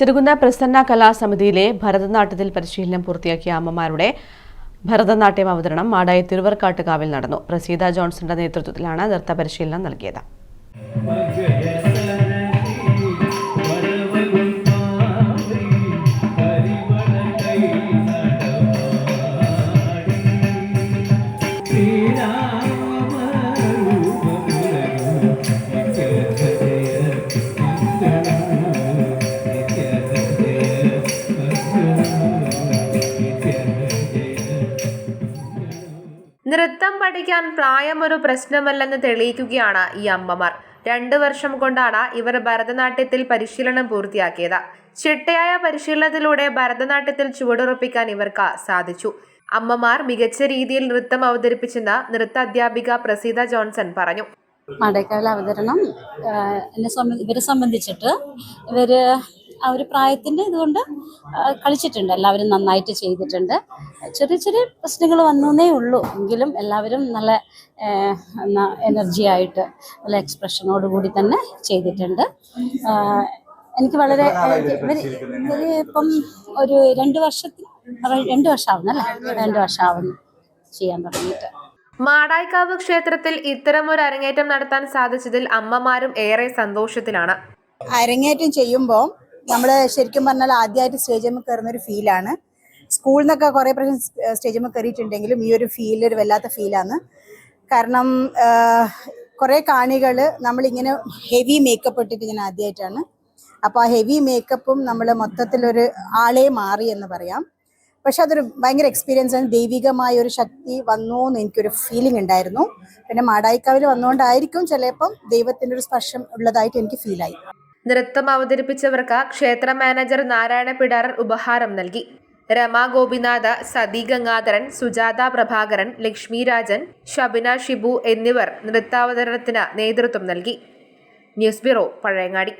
ചെറുകുന്ന പ്രസന്ന കലാസമിതിയിലെ ഭരതനാട്യത്തിൽ പരിശീലനം പൂർത്തിയാക്കിയ അമ്മമാരുടെ ഭരതനാട്യം അവതരണം മാടായി തിരുവർക്കാട്ടുകാവിൽ നടന്നു. പ്രസീത ജോൺസന്റെ നേതൃത്വത്തിലാണ് നൃത്ത പരിശീലനം നൽകിയത്. നൃത്തം പഠിക്കാൻ പ്രായമൊരു പ്രശ്നമല്ലെന്ന് തെളിയിക്കുകയാണ് ഈ അമ്മമാർ. രണ്ടു വർഷം കൊണ്ടാണ് ഇവർ ഭരതനാട്യത്തിൽ പരിശീലനം പൂർത്തിയാക്കിയത്. ചിട്ടയായ പരിശീലനത്തിലൂടെ ഭരതനാട്യത്തിൽ ചുവടുറപ്പിക്കാൻ ഇവർക്ക് സാധിച്ചു. അമ്മമാർ മികച്ച രീതിയിൽ നൃത്തം അവതരിപ്പിച്ചെന്ന് നൃത്ത അധ്യാപിക പ്രസീത ജോൺസൺ പറഞ്ഞു. മടക്കാല അവതരണം എന്നെ സംബന്ധി ഇവരെ സംബന്ധിച്ചിട്ട് ഇവർ ആ ഒരു പ്രായത്തിന്റെ ഇതുകൊണ്ട് കളിച്ചിട്ടുണ്ട്. എല്ലാവരും നന്നായിട്ട് ചെയ്തിട്ടുണ്ട്. ചെറിയ ചെറിയ പ്രശ്നങ്ങൾ വന്നേ ഉള്ളൂ. എങ്കിലും എല്ലാവരും നല്ല എനർജി ആയിട്ട് നല്ല എക്സ്പ്രഷനോട് കൂടി തന്നെ ചെയ്തിട്ടുണ്ട്. എനിക്ക് വളരെ ഇപ്പം ഒരു രണ്ട് വർഷത്തിൽ രണ്ട് വർഷമാവുന്നു അല്ലേ രണ്ട് വർഷമാവുന്നു ചെയ്യാൻ തുടങ്ങിയിട്ട്. മാടായിക്കാവ് ക്ഷേത്രത്തിൽ ഇത്തരം ഒരു അരങ്ങേറ്റം നടത്താൻ സാധിച്ചതിൽ അമ്മമാരും ഏറെ സന്തോഷത്തിലാണ്. അരങ്ങേറ്റം ചെയ്യുമ്പോൾ നമ്മൾ ശരിക്കും പറഞ്ഞാൽ ആദ്യമായിട്ട് സ്റ്റേജിൽ കയറുന്ന ഒരു ഫീലാണ് സ്കൂളിൽ നിന്നൊക്കെ കുറേ പ്രാവശ്യം സ്റ്റേജിൽ കയറിയിട്ടുണ്ടെങ്കിലും ഈ ഒരു ഫീൽ ഒരു വല്ലാത്ത ഫീലാണ് കാരണം കുറേ കാണികൾ നമ്മളിങ്ങനെ ഹെവി മേക്കപ്പ് ഇട്ടിട്ട് ഞാൻ ആദ്യമായിട്ടാണ് അപ്പോൾ ആ ഹെവി മേക്കപ്പും നമ്മൾ മൊത്തത്തിലൊരു ആളെ മാറി എന്ന് പറയാം. പക്ഷെ അതൊരു ഭയങ്കര എക്സ്പീരിയൻസ് ആണ്. ദൈവികമായ ഒരു ശക്തി വന്നു എന്ന് എനിക്കൊരു ഫീലിംഗ് ഉണ്ടായിരുന്നു. പിന്നെ മാടായിക്കാവിൽ വന്നുകൊണ്ടായിരിക്കും ചിലപ്പം ദൈവത്തിന്റെ ഒരു സ്പർശം ഉള്ളതായിട്ട് എനിക്ക് ഫീലായി നൃത്തം അവതരിപ്പിച്ചവർക്ക് ക്ഷേത്ര മാനേജർ നാരായണ പിടാരർ ഉപഹാരം നൽകി. രമ ഗോപിനാഥ സതി ഗംഗാധരൻ സുജാത പ്രഭാകരൻ ലക്ഷ്മി രാജൻ ഷബിന ഷിബു എന്നിവർ നൃത്താവതരണത്തിന് നേതൃത്വം നൽകി. News bureau Pazhayangadi.